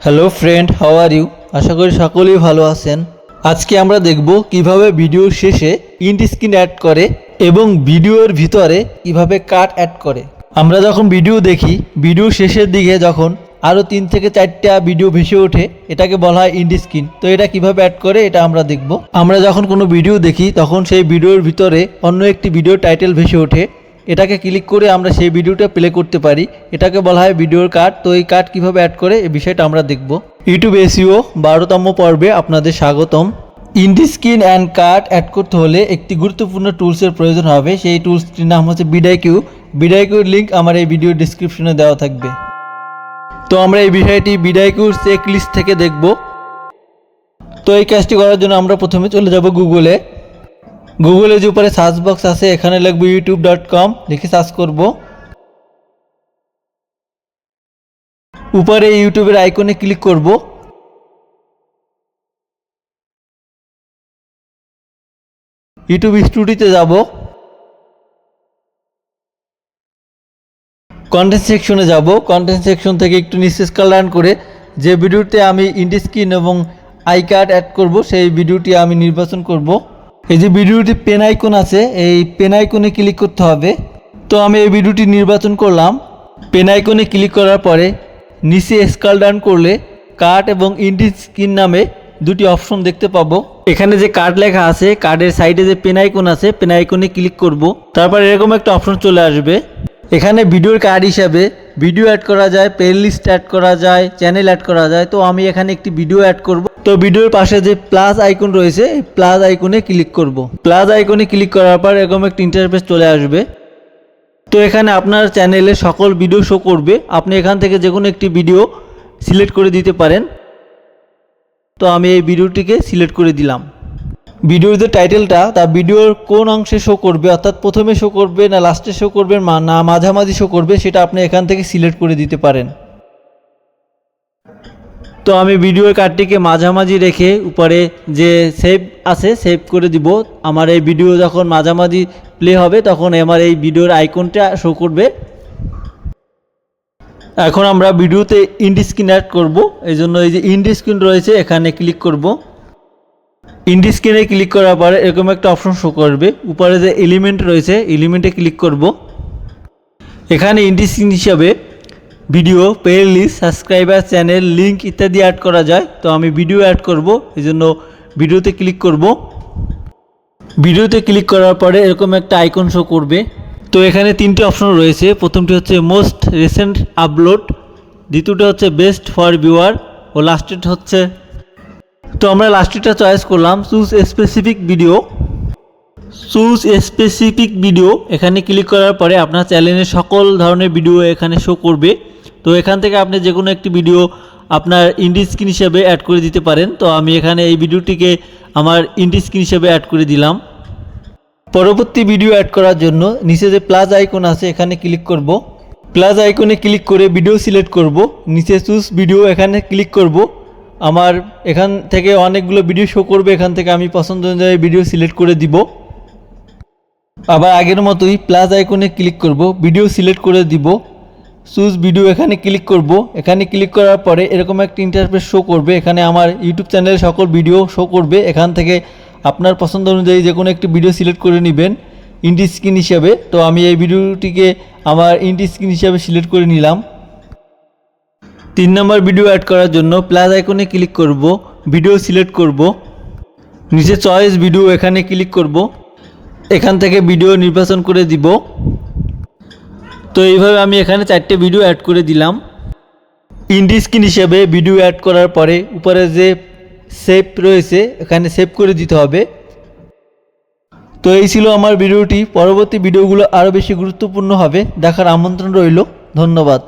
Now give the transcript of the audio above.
Hello friend how are you আশা করি সকলেই ভালো আছেন। আজকে আমরা দেখব কীভাবে ভিডিওর শেষে ইন্ট স্ক্রিন অ্যাড করে এবং ভিডিওর ভিতরে কীভাবে কাট অ্যাড করে। আমরা যখন ভিডিও দেখি ভিডিও শেষের দিকে যখন আরও তিন থেকে চারটা ভিডিও ভেসে ওঠে, এটাকে বলা হয় ইন্ড স্ক্রিন তো এটা কীভাবে অ্যাড করে, এটা আমরা দেখব। আমরা যখন কোনো ভিডিও দেখি, তখন সেই ভিডিওর ভিতরে অন্য একটি ভিডিও টাইটেল ভেসে ওঠে। এটাকে ক্লিক করে আমরা সেই ভিডিওটা প্লে করতে পারি। এটাকে বলা হয় ভিডিওর কার্ড তো এই কার্ড কীভাবে অ্যাড করে, এই বিষয়টা আমরা দেখব। ইউটিউব এসিও বারোতম পর্বে আপনাদের স্বাগতম। End screen and card add করতে হলে একটি গুরুত্বপূর্ণ টুলসের প্রয়োজন হবে। সেই টুলসটির নাম হচ্ছে বিডাইকিউ বিডাইকিউর লিঙ্ক আমার এই ভিডিও ডিসক্রিপশনে দেওয়া থাকবে। তো আমরা এই বিষয়টি বিডাইকিউর চেক লিস্ট থেকে দেখব। তো এই কাজটি করার জন্য আমরা প্রথমে চলে যাব গুগলে গুগলে যে উপরে সার্চ বক্স আছে, এখানে লিখব ইউটিউব ডট কম লিখে সার্চ করব। উপরে ইউটিউবের আইকনে ক্লিক করব। ইউটিউব স্টুডিওতে যাব। কন্টেন্ট সেকশনে যাব। কন্টেন্ট সেকশন থেকে একটু স্কল ডাউন করে যে ভিডিওতে আমি ইন্ডি স্ক্রিন এবং আই কার্ড অ্যাড করব, সেই ভিডিওটি আমি নির্বাচন করব। এই যে ভিডিওটি পেন আইকন আছে, এই পেন আইকনে ক্লিক করতে হবে। তো আমি এই ভিডিওটি নির্বাচন করলাম। পেন আইকনে ক্লিক করার পরে নিচে স্কাল ডান করলে কার্ড এবং ইন্ডি স্ক্রিন নামে দুটি অপশন দেখতে পাবো। এখানে যে কার্ড লেখা আছে কার্ডের সাইডে যে পেন আইকন আছে পেন আইকনে ক্লিক করব। তারপর এরকম একটা অপশন চলে আসবে। এখানে ভিডিওর কার্ড হিসাবে ভিডিও অ্যাড করা যায় প্লে লিস্ট অ্যাড করা যায় চ্যানেল অ্যাড করা যায়। তো আমি এখানে একটি ভিডিও অ্যাড করব। তো ভিডিওর পাশে যে প্লাস আইকন রয়েছে প্লাস আইকনে ক্লিক করব। প্লাস আইকনে ক্লিক করার পর এরকম একটা ইন্টারফেস চলে আসবে। তো এখানে আপনার চ্যানেলে সকল ভিডিও শো করবে। আপনি এখান থেকে যে কোনো একটি ভিডিও সিলেক্ট করে দিতে পারেন। তো আমি এই ভিডিওটিকে সিলেক্ট করে দিলাম। ভিডিওর যে টাইটেলটা, তা ভিডিওর কোন অংশে শো করবে, অর্থাৎ প্রথমে শো করবে না লাস্টে শো করবে না মাঝামাঝি শো করবে, সেটা আপনি এখান থেকে সিলেক্ট করে দিতে পারেন। তো আমি ভিডিওর কার্ডটিকে মাঝামাঝি রেখে উপরে যে সেভ আছে সেভ করে দিব। আমার এই ভিডিও যখন মাঝামাঝি প্লে হবে, তখন আমার এই ভিডিওর আইকনটা শো করবে। এখন আমরা ভিডিওতে ইন্ডি স্ক্রিন অ্যাড করব। এই জন্য এই যে ইন্ডি স্ক্রিন রয়েছে, এখানে ক্লিক করব। ইন্ডি স্ক্রিনে ক্লিক করার পরে এরকম একটা অপশন শো করবে। উপরে যে এলিমেন্ট রয়েছে এলিমেন্টে ক্লিক করব। এখানে ইন্ডি স্ক্রিন হিসাবে video playlist subscriber channel link ইত্যাদি অ্যাড করা যায়। তো আমি ভিডিও অ্যাড করব এই জন্য ভিডিওতে ক্লিক করব। ভিডিওতে ক্লিক করার পরে এরকম একটা আইকন শো করবে। তো এখানে তিনটে অপশন রয়েছে। প্রথমটি হচ্ছে মোস্ট রিসেন্ট আপলোড দ্বিতীয়টা হচ্ছে বেস্ট ফর ভিউয়ার ও লাস্টেড হচ্ছে তো আমরা লাস্টেরটা চয়েস করলাম choose specific video choose specific video এখানে ক্লিক করার পরে আপনার চ্যানেলের সকল ধরনের ভিডিও এখানে শো করবে। তো এখান থেকে আপনি যে কোনো একটি ভিডিও আপনার ইন্ডি স্ক্রিন হিসেবে অ্যাড করে দিতে পারেন। তো আমি এখানে এই ভিডিওটিকে আমার ইন্ডি স্ক্রিন হিসেবে অ্যাড করে দিলাম। পরবর্তী ভিডিও অ্যাড করার জন্য নিচে যে প্লাস আইকন আছে, এখানে ক্লিক করব। প্লাস আইকনে ক্লিক করে ভিডিও সিলেক্ট করব। নিচে চুজ ভিডিও এখানে ক্লিক করব। আমার এখান থেকে অনেকগুলো ভিডিও শো করবে, এখান থেকে আমি পছন্দ অনুযায়ী ভিডিও সিলেক্ট করে দিব। আবার আগের মতোই প্লাস আইকনে ক্লিক করব ভিডিও সিলেক্ট করে দিব। চুজ ভিডিও এখানে ক্লিক করব, এখানে ক্লিক করার পরে এরকম একটা ইন্টারফেস শো করবে, এখানে আমার ইউটিউব চ্যানেলের সকল ভিডিও শো করবে, এখান থেকে আপনার পছন্দ অনুযায়ী যে কোনো একটি ভিডিও সিলেক্ট করে নেবেন ইন্ডি স্ক্রিন হিসাবে। তো আমি এই ভিডিওটিকে আমার ইন্ডি স্ক্রিন হিসাবে সিলেক্ট করে নিলাম। তিন নম্বর ভিডিও অ্যাড করার জন্য প্লাস আইকনে ক্লিক করব ভিডিও সিলেক্ট করব। নিচে চয়েস ভিডিও এখানে ক্লিক করব। এখান থেকে ভিডিও নির্বাচন করে দিব। তো এইভাবে আমি এখানে চারটে ভিডিও অ্যাড করে দিলাম। ইন্ডি স্ক্রিন হিসেবে ভিডিও অ্যাড করার পরে উপরে যে সেভ রয়েছে, এখানে সেভ করে দিতে হবে। তো এই ছিল আমার ভিডিওটি পরবর্তী ভিডিওগুলো আরও বেশি গুরুত্বপূর্ণ হবে। দেখার আমন্ত্রণ রইল। ধন্যবাদ।